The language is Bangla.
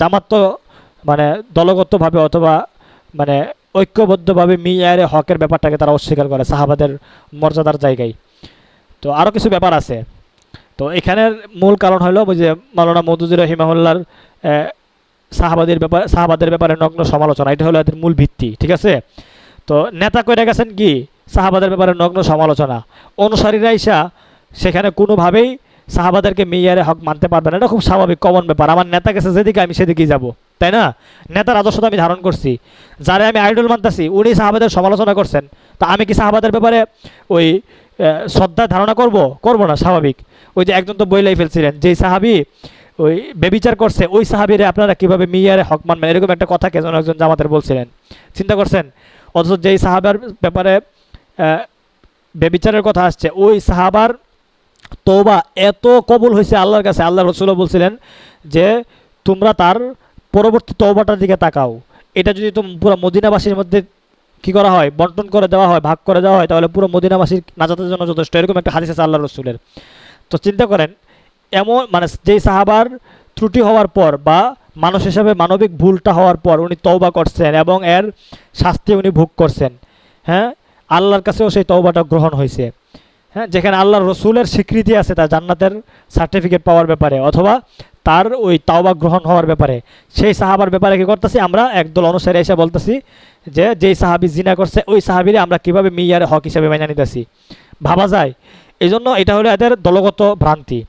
জামাত তো মানে দলগতভাবে অথবা মানে ঐক্যবদ্ধভাবে মিয়ারে হকের ব্যাপারটাকে তারা অস্বীকার করে সাহাবাদের মর্যাদার জায়গায়। তো আরও কিছু ব্যাপার আছে। তো এখানের মূল কারণ হলো ওই যে মাওলানা মধুজুর রহিমাহুল্লার সাহাবাদের ব্যাপার সাহাবাদের ব্যাপারে নগ্ন সমালোচনা, এটা হলো এদের মূল ভিত্তি, ঠিক আছে? তো নেতা কইরা গেছেন কি? সাহাবাদের ব্যাপারে নগ্ন সমালোচনা। অনুসারীরা ইসা সেখানে কোনোভাবেই সাহাবাদেরকে মেয়ারে হক মানতে পারবে না। এটা খুব স্বাভাবিক কমন ব্যাপার। আমার নেতা গেছে, যেদিকে আমি সেদিকেই যাব। তাই না? নেতার আদর্শ আমি ধারণ করছি। যারা আমি আইডল মানতেছি, উনি সাহাবাদের সমালোচনা করছেন। তা আমি কি সাহাবাদের ব্যাপারে ওই শ্রদ্ধা ধারণা করব? করব না, স্বাভাবিক। ওই যে একজন তো বইলাই ফেলছিলেন, যেই সাহাবি ওই বেবিচার করছে, ওই সাহাবিরে আপনারা কীভাবে মিয়ারে হক মানবেন? এরকম একটা কথা কে যেন একজন জামাতের বলছিলেন। চিন্তা করছেন? অথচ যেই সাহাবার ব্যাপারে বেবিচারের কথা আসছে, ওই সাহাবার তৌবা এত কবুল হয়েছে আল্লাহর কাছে। আল্লাহ রসুল্লাহ বলছিলেন যে, তোমরা তার পরবর্তী তৌবাটার দিকে তাকাও। এটা যদি তুমি, পুরো মদিনাবাসীর মধ্যে কি করা হয়, বন্টন করে দেওয়া হয়, ভাগ করে দেওয়া হয়, তাহলে পুরো মদিনাবাসীর নাজাতের জন্য যথেষ্ট। এরকম একটা হাদিস আছে আল্লাহ রসুলের। তো চিন্তা করেন, এমন মানে যেই সাহাবার ত্রুটি হওয়ার পর বা মানুষ হিসাবে মানবিক ভুলটা হওয়ার পর উনি তৌবা করছেন এবং এর শাস্তি উনি ভোগ করছেন। হ্যাঁ? আল্লাহর কাছেও সেই তৌবাটা গ্রহণ হয়েছে। হ্যাঁ যেখানে আল্লাহর রসুলের স্বীকৃতি আছে, তার জান্নাতের সার্টিফিকেট পাওয়ার ব্যাপারে, অথবা তার ওই তাওবা গ্রহণ হওয়ার ব্যাপারে। সেই সাহাবার ব্যাপারে কী করতেছি? আমরা একদল অনুসারে এসে বলতেছি যে, যেই সাহাবি জিনা করছে, ওই সাহাবিরে আমরা কীভাবে মিয়ারে হক হিসেবে মেনে নিতেছি? ভাবা যায়। এই জন্য এটা হলো এদের দলগত ভ্রান্তি।